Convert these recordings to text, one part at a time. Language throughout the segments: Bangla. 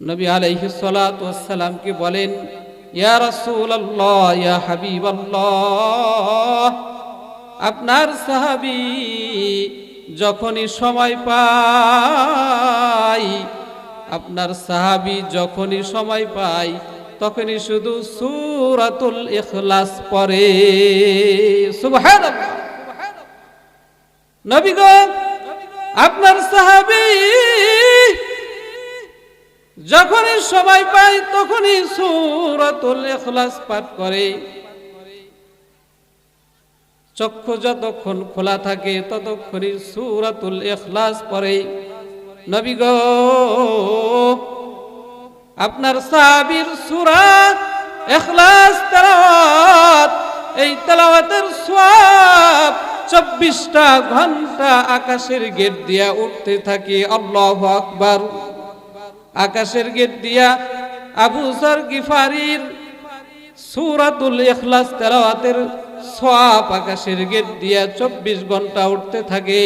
নবী আলাইহি সালাতামকে বলেন, ইয়া রাসূলুল্লাহ, ইয়া হাবিবাল্লাহ। আপনার সাহাবি যখনই সময় পাই আপনার সাহাবি যখনই সময় পাই তখনই শুধু সুরাতুল ইখলাস পরে সুবহানাল্লাহ। নবী গো, আপনার সাহাবী যখনই সময় পাই তখনই সূরাতুল ইখলাস পাঠ করে। চক্ষু যতক্ষণ খোলা থাকে ততক্ষণই সূরাতুল ইখলাস পড়ে। নবী আপনার সাহাবীর সূরা ইখলাস তেলাওয়াত, এই তেলাওয়াতের সওয়াব চব্বিশটা ঘণ্টা আকাশের গেট দিয়া উঠতে থাকে। আল্লাহ আকবার। আকাশের গেট দিয়া আবু সর গিফারির সুরাতুল ইখলাস তেলাওয়াতের সওয়াব আকাশের গেট দিয়া চব্বিশ ঘণ্টা উঠতে থাকে।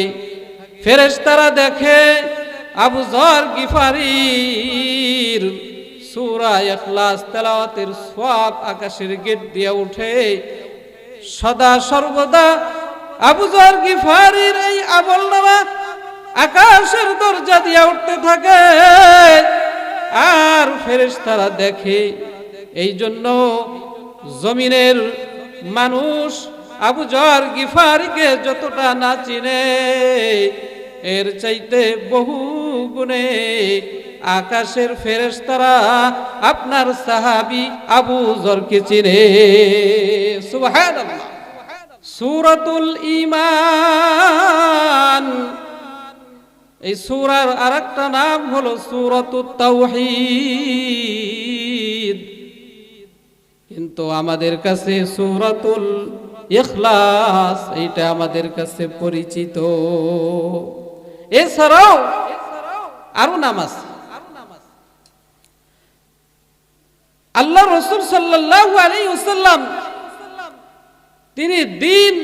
ফেরেশতারা দেখে আবু জর গিফারির সূরা ইখলাস তেলাওয়াতের সওয়াব আকাশের গেট দিয়া উঠে সদা সর্বদা আবু জর গিফারির এই আমল নামা আকাশের দরজা দিয়া উঠতে থাকে। আর ফেরেশতারা দেখে, এই জন্য জমিনের মানুষ আবু জর গিফারিকে যতটা না চিনে, এর চাইতে বহু গুণে আকাশের ফেরেশতারা আপনার সাহাবি আবু জরকে চিনে। সুবহানাল্লাহ। সূরাতুল ঈমান। এই সূরার আরেকটা নাম হলো তাওহীদ। কিন্তু আমাদের কাছে সূরাতুল ইখলাস, এইটা আমাদের কাছে পরিচিত। এছাড়াও আরও নাম আছে। আল্লাহ রসুল আলাইহি ওয়াসাল্লাম, তিনি দিন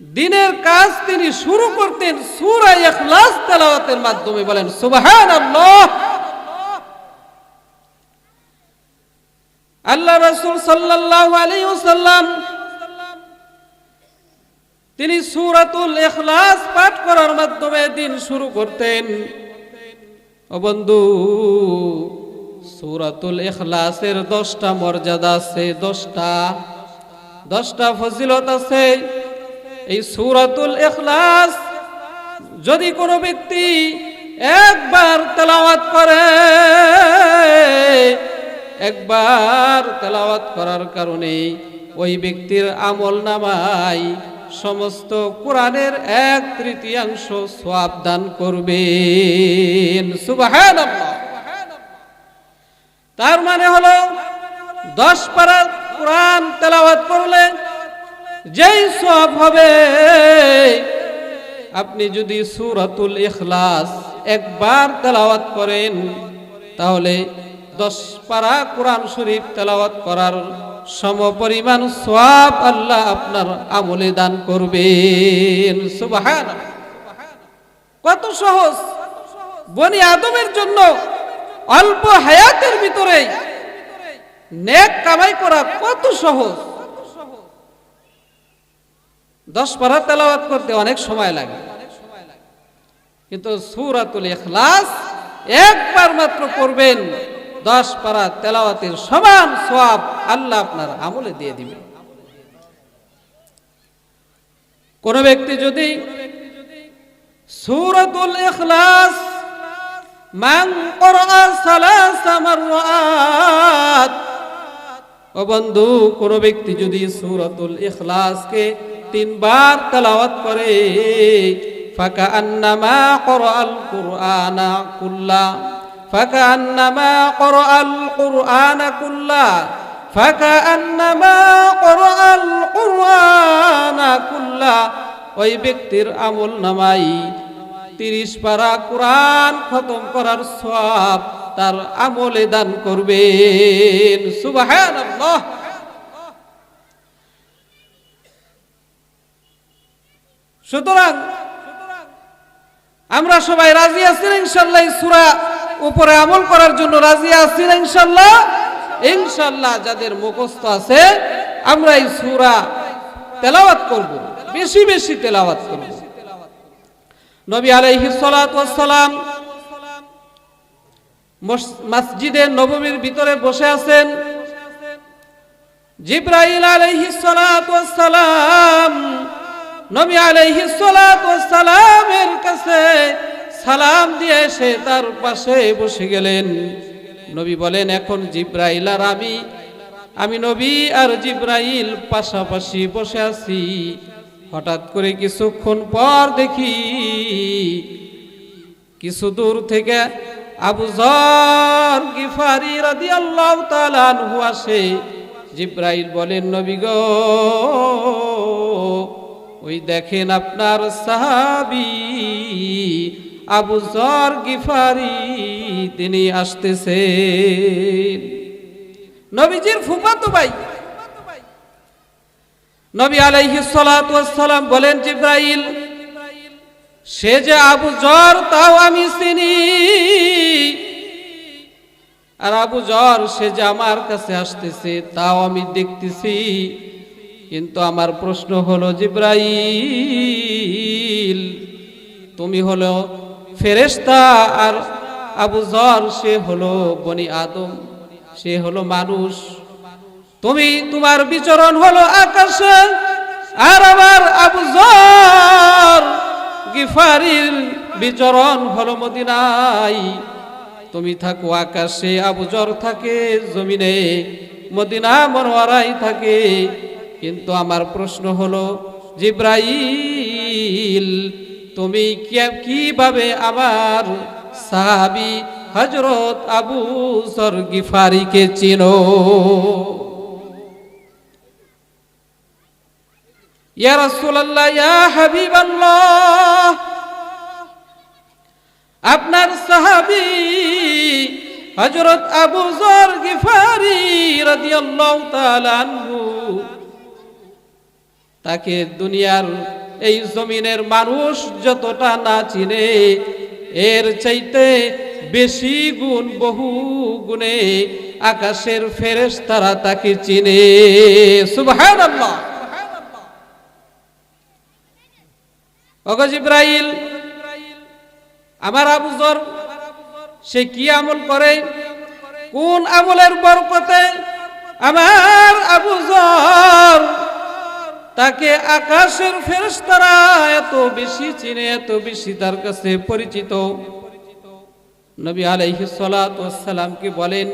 দিনের কাজ তিনি শুরু করতেন সূরা ইখলাস তেলাওয়াতের মাধ্যমে বলেন, সুবহানাল্লাহ। আল্লাহ রাসূল সাল্লাল্লাহু আলাইহি ওয়াসাল্লাম তিনি সূরাতুল ইখলাস পাঠ করার মাধ্যমে দিন শুরু করতেন। ও বন্ধু, সূরাতুল ইখলাসের দশটা মর্যাদা আছে, দশটা। দশটা ফজিলত আছে। এই সূরাতুল এখলাস যদি কোনো ব্যক্তি একবার তেলাওয়াত করে, একবার তেলাওয়াত করার কারণে ওই ব্যক্তির আমল নামাই সমস্ত কোরআনের এক তৃতীয়াংশ সোয়াব দান করবেন। তার মানে হলো, দশ পারা কোরআন তেলাওয়াত করলে যেই সব হবে, আপনি যদি সুরাতুল ইখলাস একবার তেলাওয়াত করেন, তাহলে দশ পারা কোরআন শরীফ তেলাওয়াত করার সমপরিমাণ সওয়াব আল্লাহ আপনার আমলে দান করবেন। সুবহান কত সহজ। বনি আদমের জন্য অল্প হায়াতের ভিতরে নেক কামাই করা কত সহজ। দশ পারা তেলাওয়াত করতে অনেক সময় লাগে। কিন্তু সুরাতুল ইখলাস একবার মাত্র করবেন দশ পারা তেলাওয়াতের সমান সওয়াব আল্লাহ আপনার আমলে দিয়ে দিবেন কোন ব্যক্তি যদি সুরাতুল ইখলাস মান সালাসা ও বন্ধু, কোন ব্যক্তি যদি সুরাতুল ইখলাসকে তিনবার তেলাওয়াত করে। ফাকা আন্নামা করাল কুরআনা কুল্লা। ফাকা আন্নামা করাল কুরআনা কুল্লা। ফাকা আন্নামা করাল কুরআনা কুল্লা। ওই ব্যক্তির আমল নামাই তিরিশ পারা কোরআন খতম করার সব তার আমলে দান করবেন। সুবহানাল্লাহ। সুতরাং আমরা সবাই রাজি আছি ইনশাল্লাহ সূরা উপরে আমল করার জন্য রাজি আছি ইনশাল্লাহ? ইনশাল্লাহ যাদের মুখস্থ আছে, আমরা এই সূরা তেলাওয়াত করব। বেশি বেশি তেলাওয়াত করব। নবী ওয়াস সালাম মসজিদে নবমীর ভিতরে বসে আছেন। জিব্রাইল ওয়াস সালাম নবী ওয়াস সালামের কাছে সালাম দিয়ে এসে তার পাশে বসে গেলেন। নবী বলেন, এখন জিব্রাইল আর আমি আমি নবী আর জিব্রাইল পাশাপাশি বসে আছি। হঠাৎ করে কিছুক্ষণ পর দেখি, কিছু দূর থেকে আবু জর গিফারি রাদিয়াল্লাহু তাআলা আনহু আসে। জিব্রাইল বলেন, নবী গো ওই দেখেন আপনার সাহাবি আবু জর গিফারি, তিনি আসতেছে নবীজির ফুফাতো ভাই, নবী আলাইহি সালাম বলেন, জিব্রাইল, সে যে আবু জর, তাও আমি চিনি। আর আবু জর, সে যে আমার কাছে আসতেছে, তাও আমি দেখতেছি। কিন্তু আমার প্রশ্ন হলো, জিব্রাইল, তুমি হলো ফেরেশতা আর আবু জর, সে হলো বনি আদম, সে হলো মানুষ। তুমি, তোমার বিচরণ হলো আকাশে আর আমার আবু জর, গিফারির বিচরণ হলো মদিনায়। তুমি থাকো আকাশে, আবু জর থাকে, জমিনে মদিনা মনোয়ারাই থাকে। কিন্তু আমার প্রশ্ন হলো, জিব্রাইল, তুমি কীভাবে আমার সাহাবি হজরত আবু জর গিফারিকে চিনো? ইয়া আপনার সাহাবী হযরত আবু যর গিফারি রাদিয়াল্লাহু তাকে দুনিয়ার এই জমিনের মানুষ যতটা না চিনে, এর চাইতে বেশি গুণ বহু গুণে আকাশের ফেরেশতারা তাকে চিনে। সুবহানাল্লাহ। অগজ আমার আবুজর সে কি আমল করে? কোন আমলের বরকতে আমার আবুজর তাকে আকাশের ফেরেশতারা এত বেশি চিনে, এত বেশি তার কাছে পরিচিত। নবী আলাইহিস সালাতু ওয়াস সালাম কি বলেন,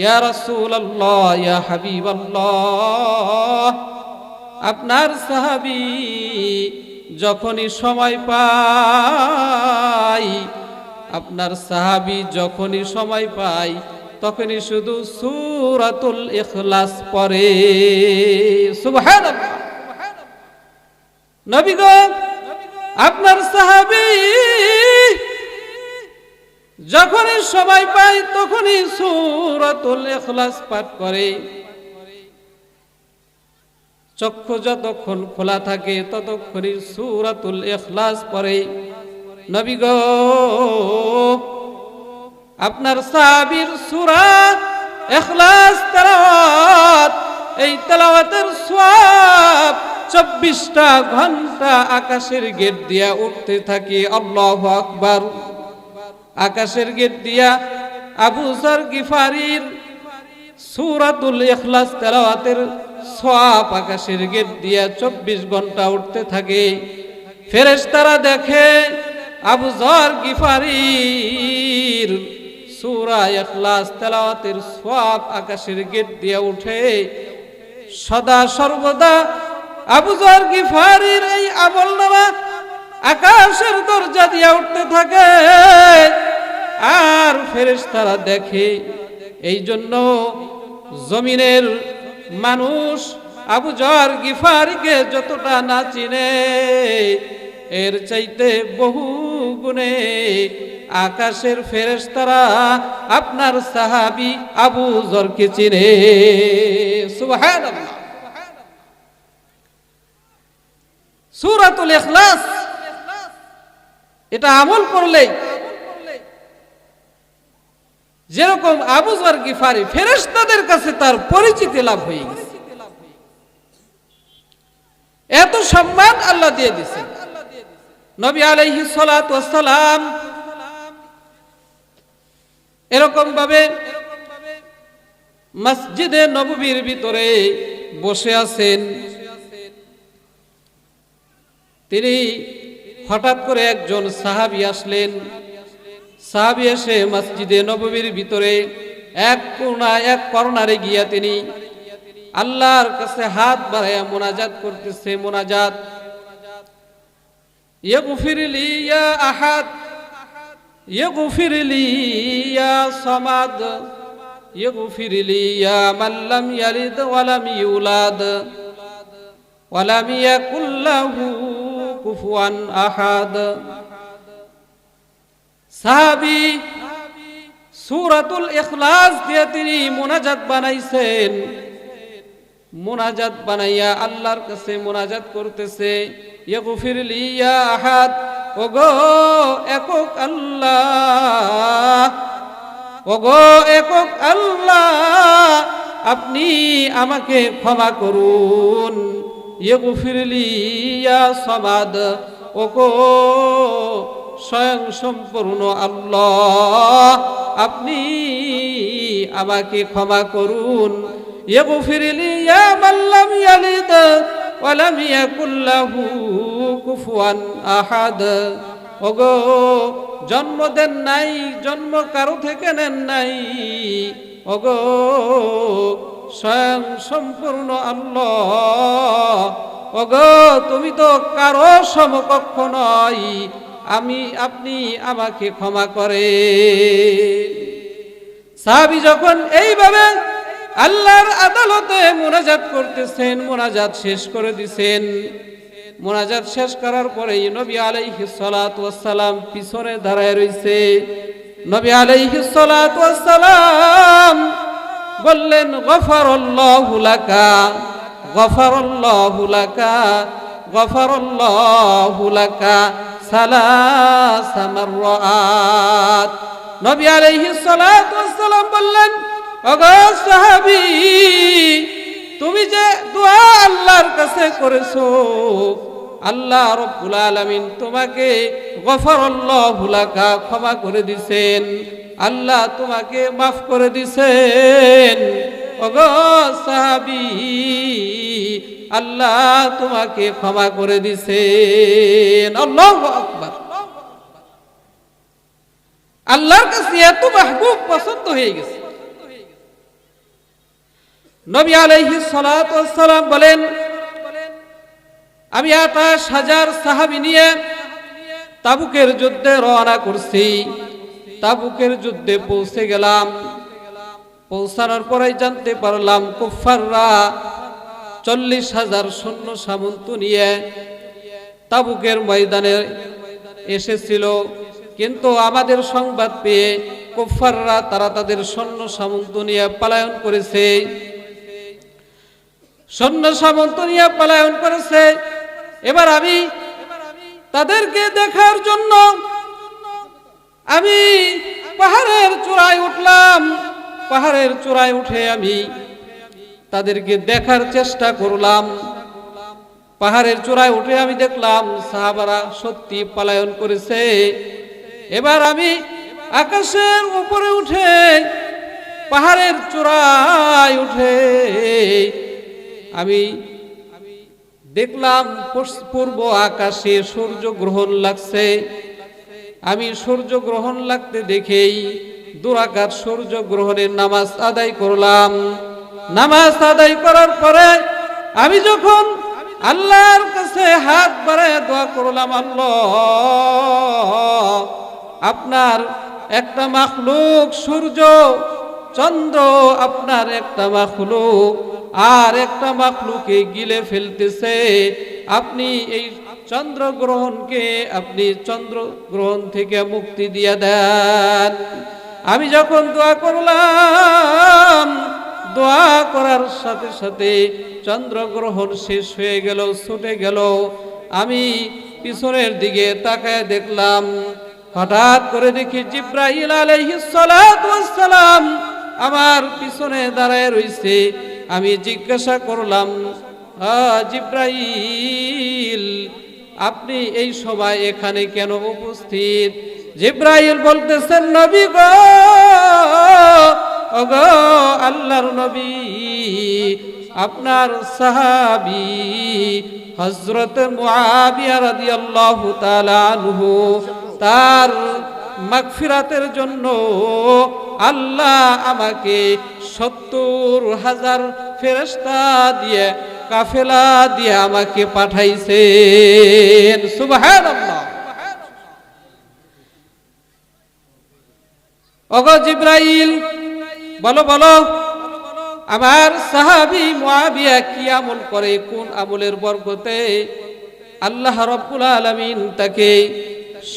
ইয়া রাসূলুল্লাহ, ইয়া হাবিবাল্লাহ, আপনার সাহাবী যখনই সময় পাই আপনার সাহাবী যখনই সময় পাই তখনই শুধু সূরাতুল ইখলাস পড়ে। সুবহানাল্লাহ। নবী গো, আপনার সাহাবী যখনই সময় পাই তখনই সূরাতুল ইখলাস পাঠ করে। চক্ষু যতক্ষণ খোলা থাকে ততক্ষণই সূরাতুল ইখলাস পড়ে। নবী গো, আপনার সাহাবীর সূরা ইখলাস তেলাওয়াত, এই তেলাওয়াতের সওয়াব চব্বিশটা ঘণ্টা আকাশের গেট দিয়া উঠতে থাকে, আল্লাহু আকবার। আকাশের গেট দিয়া আবু জর গিফারির সূরাতুল ইখলাস তেলাওয়াতের সওয়াব আকাশের গেট দিয়া চব্বিশ ঘণ্টা উঠতে থাকে। ফেরেশতারা দেখে আবু জর গিফারির সূরা ইখলাস তেলাওয়াতের সওয়াব আকাশের গেট দিয়া উঠে, সদা সর্বদা আবু জর গিফারির এই আমল নামা? আকাশের দরজা দিয়া উঠতে থাকে। আর ফেরেশতারা দেখে, এই জন্য জমিনের মানুষ আবু জর গিফারিকে যতটা না চিনে, এর চাইতে বহু গুণে আকাশের ফেরেশতারা আপনার সাহাবি আবু জরকে চিনে। সুবহানাল্লাহ। সূরাতুল ইখলাস। এটা আমল করলে যেরকম গিফারি ফেরেশতাদের কাছে তার পরিচিতি লাভ হয়ে গেছে। এত সম্মান আল্লাহ দিয়ে দিছেন নবী আলাইহি এরকম ভাবে মসজিদে নববীর ভিতরে বসে আছেন। তিনি হঠাৎ করে একজন সাহাবি আসলেন। সাহাবি এসে মসজিদে নববীর ভিতরে এক কোনা এক করোনারে গিয়া তিনি আল্লাহর কাছে হাত বাড়াইয়া মোনাজাত করতেছে, মোনাজাত। ইয়ে আহাদ ইয়ে ইয়া সমাদ ইয়ে কুফুয়ান আহাদ। সাহাবি সুরাতুল ইখলাস দিয়ে তিনি মোনাজাত বানাইছেন। মোনাজাত বানাইয়া আল্লাহর কাছে মোনাজাত করতেছে। ইয়াগফিরলি ইয়া আহাদ। ওগো একক আল্লাহ। ওগো একক আল্লাহ, আপনি আমাকে ক্ষমা করুন। ইয়া সামাদ, ওগো স্বয়ং সম্পূর্ণ আল্লাহ, আপনি আমাকে ক্ষমা করুন। আহাদ। ওগো, জন্ম দেন নাই, জন্ম কারও থেকে নেন নাই। ওগো স্বয়ং সম্পূর্ণ আল্লাহ। অগ তুমি তো কারও সমকক্ষ নয়। আমি, আপনি আমাকে ক্ষমা করে সাহাবি যখন এইভাবে আল্লাহর আদালতে মোনাজাত করতেছেন, মোনাজাত শেষ করে দিছেন। মোনাজাত শেষ করার পরে নবী আলাইহি সালাম পিছনে দাঁড়ায় রইছে। নবী আলাইহি সালাম বললেন, গফারাল্লাহু লাকা গফারাল্লাহু লাকা গফারাল্লাহু লাকা বললেন তুমি যে দোয়া আল্লাহর কাছে করেছ, আল্লাহ রব্বুল আলামিন তোমাকে গফরল্লাহু ক্ষমা করে দিছেন। আল্লাহ তোমাকে মাফ করে দিছেন। আল্লাহ তোমাকে ক্ষমা করে দিছেন। আল্লাহু আল্লাহর কাছে এত মাহবুব পছন্দ হয়ে গেছে। নবী আলাইহি সালাম বলেন, আমি আঠাশ হাজার সাহাবি নিয়ে তাবুকের যুদ্ধে রওনা করছি। তাবুকের যুদ্ধে পৌঁছে গেলাম। পৌঁছানোর পরেই জানতে পারলাম কুফাররা চল্লিশ হাজার সৈন্য সামন্ত নিয়ে তাবুকের ময়দানে এসেছিল। কিন্তু আমাদের সংবাদ পেয়ে কুফাররা তারা তাদের সৈন্য সামন্ত নিয়ে পলায়ন করেছে। সৈন্য সামন্ত নিয়ে পলায়ন করেছে। এবার আমি তাদেরকে দেখার জন্য আমি পাহাড়ের চূড়ায় উঠলাম। পাহাড়ের চূড়ায় উঠে আমি তাদেরকে দেখার চেষ্টা করলাম। পাহাড়ের চূড়ায় উঠে আমি দেখলাম সাহাবারা সত্যি পলায়ন করেছে। এবার আমি আকাশের উপরে উঠে পাহাড়ের চূড়ায় উঠে আমি দেখলাম পূর্ব আকাশে সূর্য গ্রহণ লাগছে। আমি সূর্য গ্রহণ লাগতে দেখেই দুরাকাত সূর্য গ্রহণের নামাজ আদায় করলাম। নামাজ আদায় করার পরে আমি যখন আল্লাহর কাছে হাত বাড়ায় দোয়া করলাম, আল্লাহ, আপনার একটা মাখলুক সূর্য, চন্দ্র আপনার একটা মাখলুক, আর একটা মাখলুকে গিলে ফেলতেছে। আপনি এই চন্দ্র গ্রহণকে আপনি চন্দ্র গ্রহণ থেকে মুক্তি দিয়ে দেন। আমি যখন দোয়া করলাম দোয়া করার সাথে সাথে চন্দ্রগ্রহণ শেষ হয়ে গেল ছুটে গেল। আমি পিছনের দিকে তাকায় দেখলাম হঠাৎ করে দেখি সালাতু সালাম আমার পিছনে দাঁড়ায় রইছে। আমি জিজ্ঞাসা করলাম "আ, জিব্রাইল আপনি এই সময় এখানে কেন উপস্থিত? জিব্রাইল বলতেছেন, নবী গো আল্লাহর নবী, আপনার সাহাবি হজরত মুআবিয়া রাদিয়াল্লাহু তাআলা আনহু, তার মাগফিরাতের জন্য আল্লাহ আমাকে সত্তর হাজার ফেরেশতা দিয়ে কাফেলা দিয়ে আমাকে পাঠাইছেন। জিব্রাইল, বলো বলো, আমার সাহাবি মুআবিয়া কি আমল করে? কোন আমলের বর্গতে আল্লাহ রব্বুল আলামিন তাকে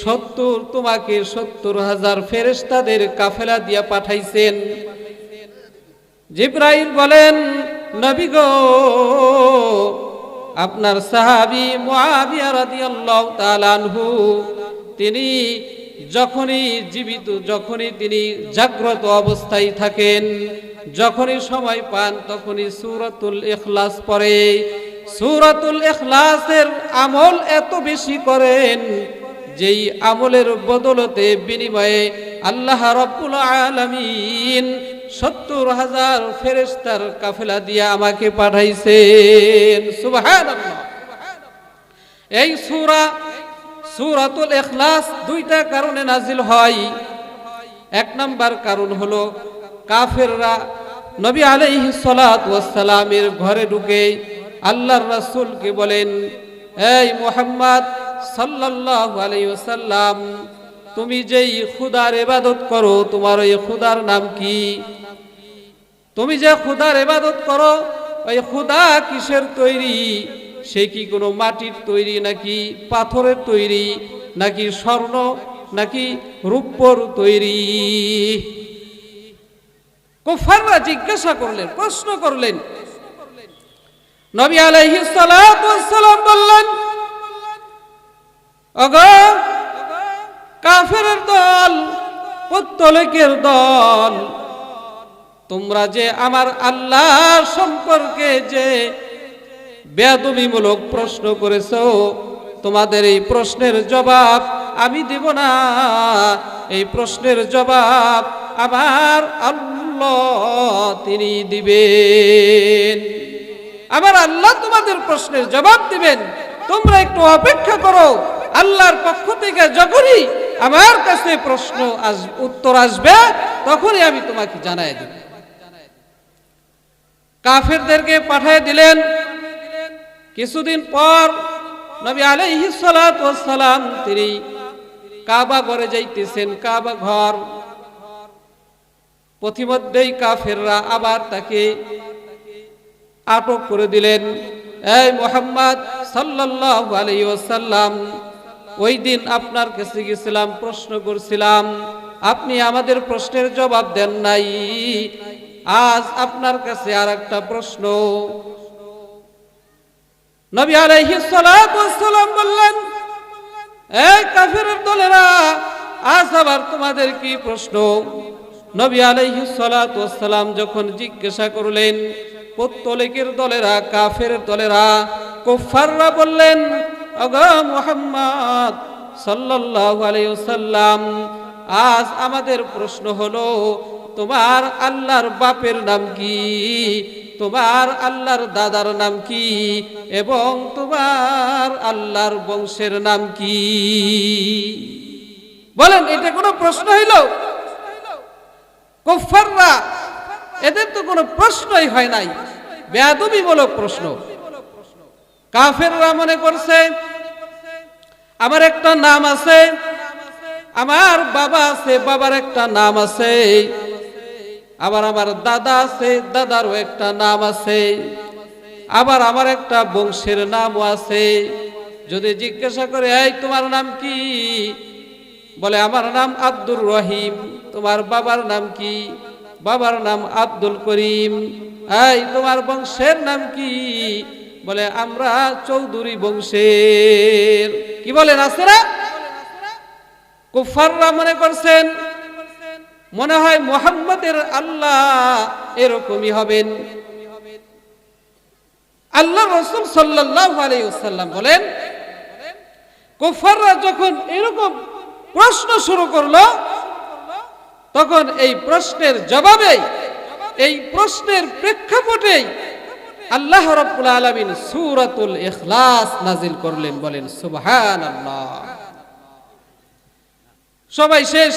সত্তর, তোমাকে সত্তর হাজার ফেরেস্তাদের কাফেলা দিয়া পাঠাইছেন। জিব্রাইল বলেন নবী গো, আপনার সাহাবি মুআবিয়া তাআলা আনহু, তিনি যখনই জীবিত, যখনই তিনি জাগ্রত অবস্থায় থাকেন, যখনই সময় পান, তখনই সূরাতুল ইখলাস পড়ে। সূরাতুল ইখলাসের আমল এত বেশি করেন, যেই আমলের বদলতে বিনিময়ে আল্লাহ রব্বুল আলামিন সত্তর হাজার ফেরেস্তার কাফেলা দিয়ে আমাকে পাঠাইছেন। এই সূরা, সূরাতুল ইখলাস দুইটা কারণে নাজিল হয়। এক নাম্বার কারণ হলো, কাফেররা নবী আলাইহি ওয়াসসালামের ঘরে ঢুকে আল্লাহর রাসূলকে বলেন, এই মোহাম্মদ সাল্লাল্লাহু আলাইহি ওয়াসাল্লাম তুমি যেই খুদার এবাদত করো, তোমার ওই খুদার নাম কি? তুমি যে খুদার এবাদত করো, ওই খুদা কিসের তৈরি? সে কি কোনো মাটির তৈরি নাকি পাথরের তৈরি, নাকি স্বর্ণ, নাকি রূপর তৈরি? কুফাররা জিজ্ঞাসা করলেন, প্রশ্ন করলেন। নবী আলাইহিস সালাম বললেন অগো কাফেরের দল পুত্তলিকের দল। তোমরা যে আমার আল্লাহ সম্পর্কে যে বেদবিমূলক প্রশ্ন করেছ, তোমাদের এই প্রশ্নের জবাব আমি দেব না। এই প্রশ্নের জবাব আমার আল্লাহ তিনি দিবেন। আমার আল্লাহ তোমাদের প্রশ্নের জবাব দিবেন। তোমরা একটু অপেক্ষা করো। আল্লাহর পক্ষ থেকে যখনই আমার কাছে প্রশ্ন আস, উত্তর আসবে, তখনই আমি তোমাকে জানাই দেব। কাফেরদেরকে পাঠিয়ে দিলেন। কিছুদিন পর নবী সালাম তিনি কাবা ঘরে যাইতেছেন, কাবা ঘর। পথিমধ্যেই কাফেররা আবার তাকে আটক করে দিলেন। এই মোহাম্মদ সাল্লাল্লাহু আলাইহি ওয়াসাল্লাম ওই দিন আপনার কাছে গেছিলাম, প্রশ্ন করছিলাম, আপনি আমাদের প্রশ্নের জবাব দেন নাই। আজ আপনার কাছে আর একটা প্রশ্ন। নবী আলাইহিস সালাতু ওয়াস বললেন এই কাফেরের দলেরা, আজ আবার তোমাদের কি প্রশ্ন? নবী আলাইহিস সালাতু সালাম যখন জিজ্ঞাসা করলেন, পত্তলিকের দলেরা, কাফের দলেরা কুফাররা বললেন অগো মুহাম্মদ সাল্লাল্লাহু আলাইহি ওয়াসাল্লাম, আজ আমাদের প্রশ্ন হলো, তোমার আল্লাহর বাপের নাম কি? তোমার আল্লাহর দাদার নাম কি? এবং তোমার আল্লাহর বংশের নাম কি? বলেন, এটা কোনো প্রশ্ন হইল? কুফাররা এদের তো কোনো প্রশ্নই হয় নাই। বেয়াদবিমূলক প্রশ্ন। কাফেররা মনে করছে আমার একটা নাম আছে। আমার বাবা আছে, বাবার একটা নাম আছে। আবার আমার দাদা আছে, দাদারও একটা নাম আছে। আবার আমার একটা বংশের নামও আছে। যদি জিজ্ঞাসা করে, এই, তোমার নাম কি? বলে, আমার নাম আব্দুর রহিম। তোমার বাবার নাম কি? বাবার নাম আব্দুল করিম। এই, তোমার বংশের নাম কি? বলে, আমরা চৌধুরী বংশের। কি বলেন না কুফাররা মনে করছেন, মনে হয় মোহাম্মদের আল্লাহ এরকমই হবেন। আল্লাহ রসুল সাল্লাহ বলেন কুফাররা যখন এরকম প্রশ্ন শুরু করল, তখন এই প্রশ্নের জবাবে, এই প্রশ্নের প্রেক্ষাপটেই আল্লাহ রব্বুল আলমিন সুরাতুল ইখলাস নাজিল করলেন, বলেন সুবহান সবাই শেষ?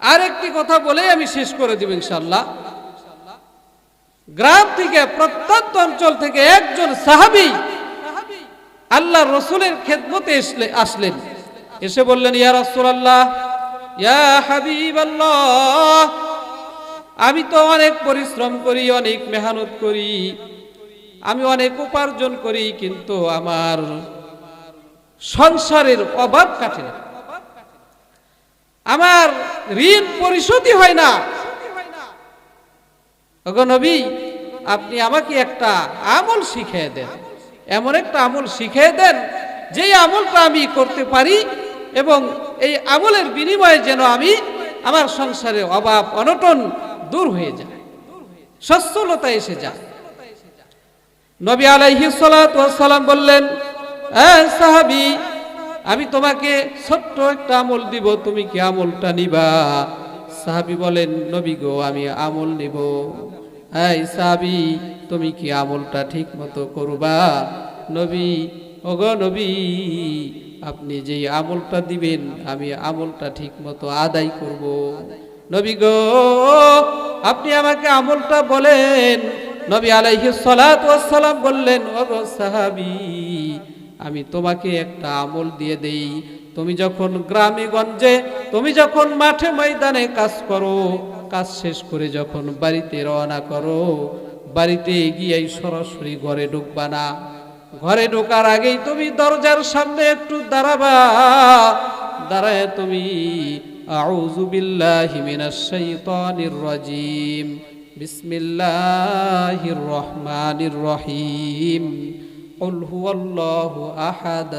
আরেকটি কথা বলে আমি শেষ করে দিব ইনশাল্লাহ গ্রাম থেকে প্রত্যন্ত অঞ্চল থেকে একজন সাহাবি আল্লাহ রসুলের খেদমতে আসলে আসলেন। এসে বললেন, ইয়া রাসূলুল্লাহ, ইয়া হাবিবাল্লাহ আমি তো অনেক পরিশ্রম করি, অনেক মেহনত করি, আমি অনেক উপার্জন করি, কিন্তু আমার সংসারের অভাব কাটে না। আমার ঋণ পরিশোধই হয় না। নবী, আপনি আমাকে একটা আমল শিখিয়ে দেন। এমন একটা আমল শিখিয়ে দেন, যেই আমলটা আমি করতে পারি এবং এই আমলের বিনিময়ে যেন আমি আমার সংসারে অভাব, অনটন দূর হয়ে যায়। সচ্ছলতা এসে যায়। নবী আলাইহি সালাম বললেন সাহাবি, আমি তোমাকে ছোট্ট একটা আমল দিব, তুমি কি আমলটা নিবা? সাহাবি বলেন, নবী গো, আমি আমল নিব। এই সাহাবি, তুমি কি আমলটা ঠিক মতো করবা? নবী, ওগো নবী, আপনি যে আমলটা দিবেন, আমি আমলটা ঠিক মতো আদায় করব। নবী গো, আপনি আমাকে আমলটা বলেন। নবী আলাইহি সালাম বললেন, ওগো সাহাবি, আমি তোমাকে একটা আমল দিয়ে দেই। তুমি যখন গ্রামে গঞ্জে তুমি যখন মাঠে ময়দানে কাজ করো, কাজ শেষ করে যখন বাড়িতে রওনা করো, বাড়িতে গিয়ে সরাসরি ঘরে ঢুকবা না। ঘরে ঢোকার আগেই তুমি দরজার সামনে একটু দাঁড়াবা। দাঁড়ায় তুমি আউযু বিল্লাহি মিনাশ শাইতানির রাজিম বিসমিল্লাহির রহমানির রহিম قل هو الله أحد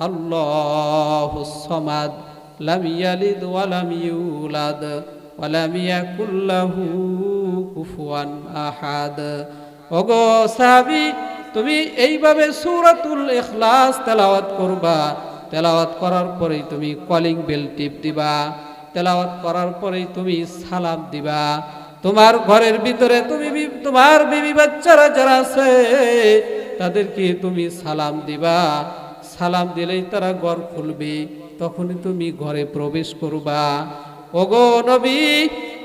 الله الصمد لم يلد ولم يولد ولم يكن له كفوا أحد ওগো সাহাবী তুমি এইভাবে সূরাতুল ইখলাস তেলাওয়াত করবা তেলাওয়াত করার পরেই তুমি কলিং বেল টিপ দিবা তেলাওয়াত করার পরেই তুমি সালাম দিবা। তোমার ঘরের ভিতরে তুমি তোমার বিবি বাচ্চারা যারা আছে, তাদেরকে তুমি সালাম দিবা। সালাম দিলেই তারা ঘর খুলবে, তখনই তুমি ঘরে প্রবেশ করবা। ওগো নবী,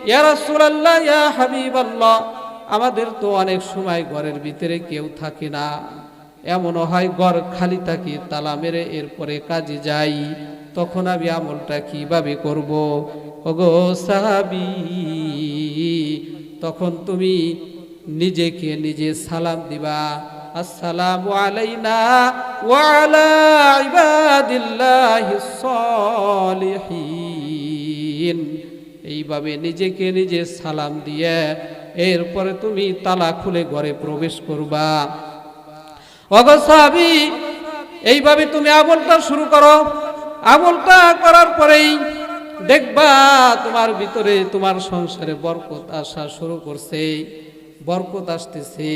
ইয়া রাসূলুল্লাহ, ইয়া হাবিবাল্লাহ, আমাদের তো অনেক সময় ঘরের ভিতরে কেউ থাকে না। এমনও হয়, ঘর খালি থাকে তালা মেরে এরপরে কাজে যাই। তখন আমি আমলটা কীভাবে করব? ওগো সাহাবি, তখন তুমি নিজেকে নিজে সালাম দিবা। আসসালামু আলাইনা ওয়ালা ইবাদিল্লাহিস সলিহিন। এইভাবে নিজেকে নিজে সালাম দিয়ে এরপরে তুমি তালা খুলে ঘরে প্রবেশ করবা। অগসাবি এইভাবে তুমি আমলটা শুরু করো। আমলটা করার পরেই দেখবা তোমার ভিতরে তোমার সংসারে বরকত আসা শুরু করছে, বরকত আসতেছে।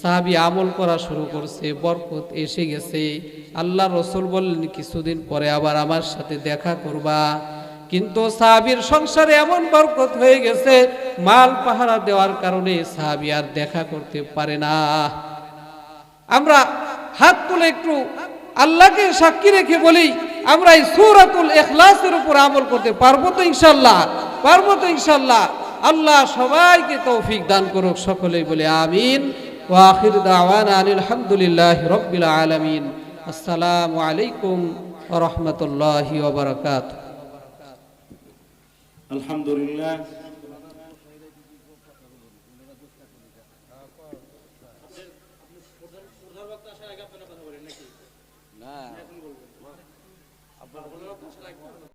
সাহাবি আমল করা শুরু করছে, বরকত এসে গেছে। আল্লাহ রসুল বললেন, কিছুদিন পরে আবার আমার সাথে দেখা করবা। কিন্তু সাহাবির সংসারে এমন বরকত হয়ে গেছে, মাল পাহারা দেওয়ার কারণে সাহাবি আর দেখা করতে পারে না। আমরা হাত তুলে একটু আল্লাহকে সাক্ষী রেখে বলি, আমরা এই সুরাতুল এখলাসের উপর আমল করতে পারব তো ইনশাল্লাহ পারব তো ইনশাল্লাহ আল্লাহ সবাইকে তৌফিক দান করুক, সকলেই বলে আমিন। ও আখির দাওয়ানা আলহামদুলিল্লাহ রব্বিল আলামিন। আসসালামু আলাইকুম রাহমাতুল্লাহি আলহামদুলিল্লাহ।